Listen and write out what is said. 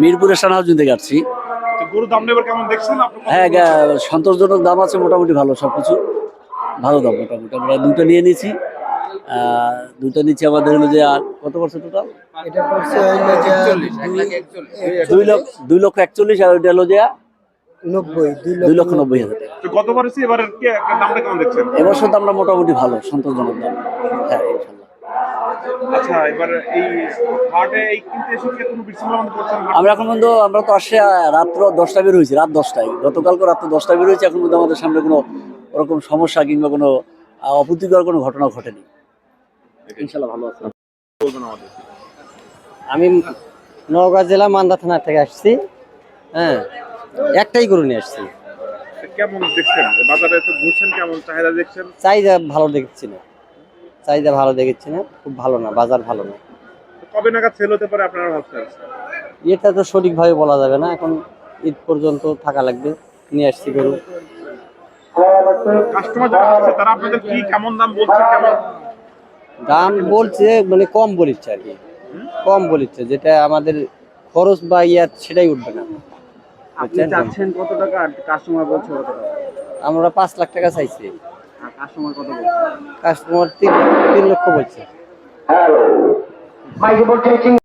মিরপুরের সানাহাজুন থেকে আসছি। গরুর দাম এবার কেমন দেখছেন হ্যাঁ সন্তোষজনক দাম আছে মোটামুটি ভালো সব কিছু ভালো দাম মোটামুটি। আমরা দুটো নিয়ে নিয়েছি। দুটো নিচ্ছি আমাদের হলো যে আর কত টোটাল পড়ছে যে দুই লক্ষ দুই লক্ষ একচল্লিশ আর ওইটা হলো যে নব্বই দুই লক্ষ নব্বই হাজার টাকা। এবছর দামটা মোটামুটি ভালো সন্তোষজনক দাম। হ্যাঁ ইনশাল্লাহ। আচ্ছা এবার এই হাটে এই কিনতে এসে কোনো বিশৃঙ্খলা মধ্যে আমরা এখন পর্যন্ত আমরা তো রাত্র দশটা বের হয়েছি রাত দশটায়। গতকালকে রাত্র দশটায় বের হয়েছে এখন পর্যন্ত আমাদের সামনে কোনো ওরকম সমস্যা কিংবা কোনো অপ্রীতিকর কোনো ঘটনা ঘটেনি। ইনশাল্লাহ ভালো আছে। বলবেন আমাদের। আমি নওগাঁ জেলা মান্দা থানা থেকে আসছি। হ্যাঁ একটাই গরু নিয়ে আসছি। কেমন দেখছেন? বাজারে তো ঘুরছেন কেমন চাহিদা দেখছেন? চাহিদা ভালো দেখছি না। চাহিদা ভালো দেখছি না খুব ভালো না বাজার ভালো না। কবে নাগাদ সেল হতে পারে আপনারা ভাবছেন? এটা তো সঠিকভাবে বলা যাবে না এখন ঈদ পর্যন্ত থাকা লাগবে নিয়ে আসছি গরু। কাস্টমার যারা আসছে তারা আপনাদের কি কেমন দাম বলছে কেমন দাম বলছে মানে কম বলিচ্ছে আর কি। কম বলিচ্ছে যেটা আমাদের খরচ বা ইয়া সেটাই উঠবে না। বুঝছেন? কত টাকা আর কাস্টমার বলছে কত টাকা? আমরা পাঁচ লাখ টাকা চাইছি। কাস্টমার কত বলছে? কাস্টমার তিন তিন লক্ষ বলছে।